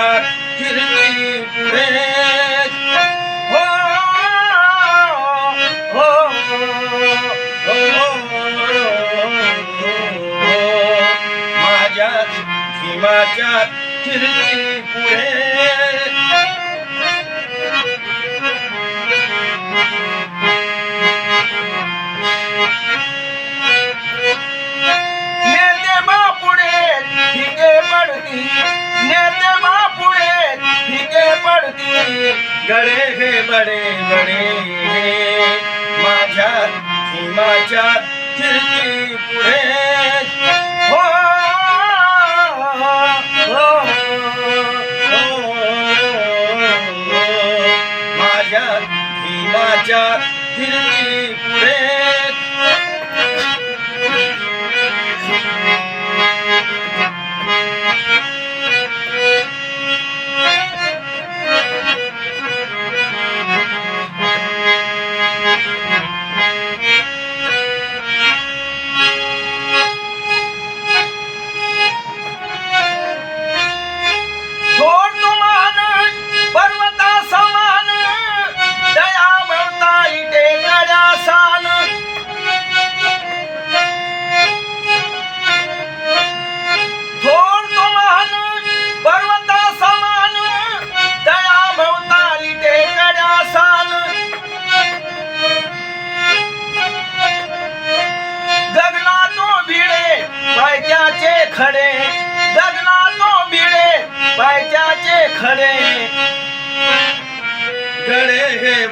भीमाच्या कीर्ती पुढे हो हो माझ्या भीमाच्या कीर्ती पुढे गडे हे बडे गडे माझा माझ्या माझ्या खिडकी पुढे हो माझ्या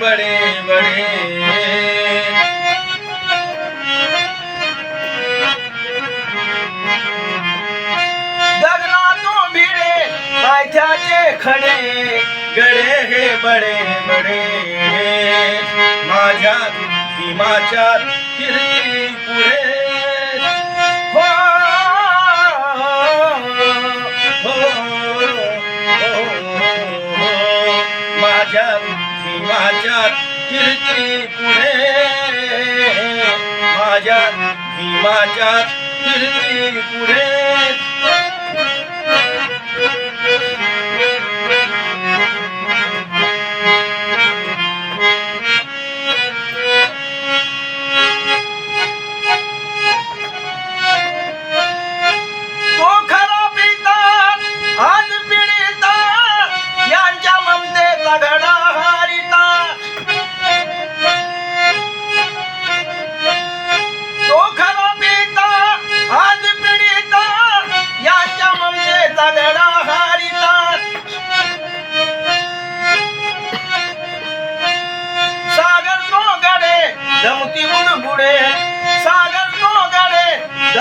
बड़े बडे। गगना तो भिडे पायथ्याचे खडे। गडे हे बडे बडे। माझ्या भीमाच्या มาจากที่กุเร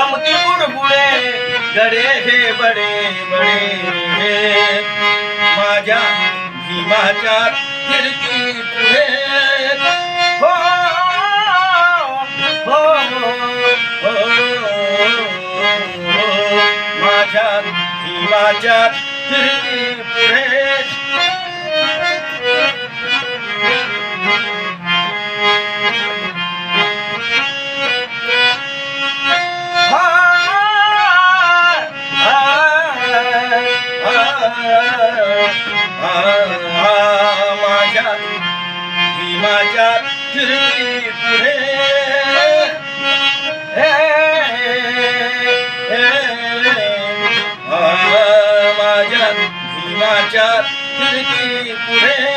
दमती बुडबुडे गडे हे बडे बडे माझ्या भीमाच्या कीर्ती पुढे हो हो हो, माझ्या भीमाच्या कीर्ती माझ्या भीमाच्या कीर्ती पुढे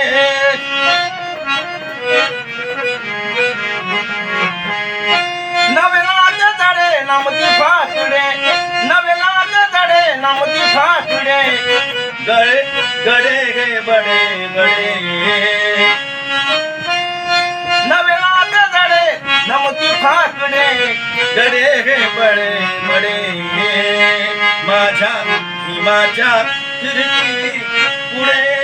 नमती फाटुडे. नवनाथ जडे नमती फाटुडे. गळे गडे हे बडे बडे. नवनाथ जडे नमती फाटुडे. गडे हे बडे बडे. माझ्या भीमाच्या कीर्ती पुढे.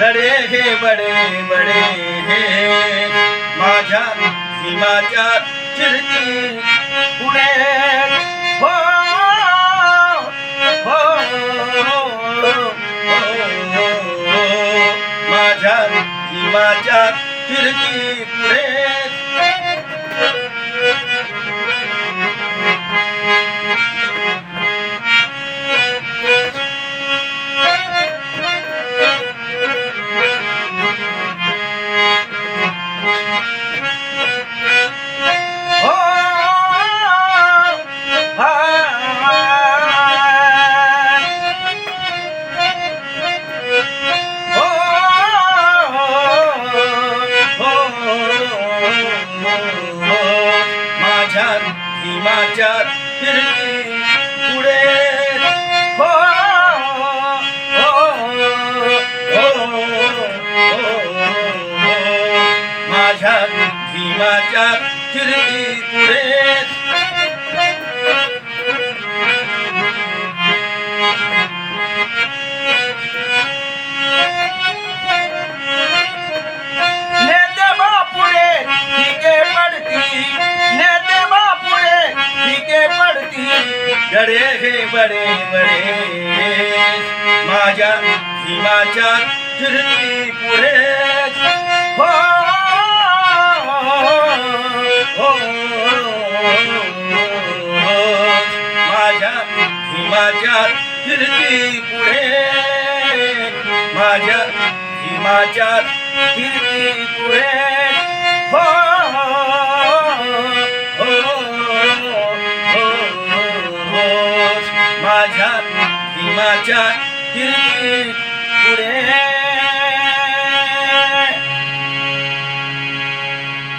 धड़े हे बड़े बड़े हे। माझा सीमाचा चिरती पुणे हो हो माझा सीमाचा चिरती पुणे भीमाच्या फिरती पुढे गडे बडे बडे। माझ्या भीमाच्या फिरती भीमाच्या फिरती पुढे. माझ्या भीमाच्या फिरती पुढे. हो, हो, हो, माझ्या भीमाच्या फिरती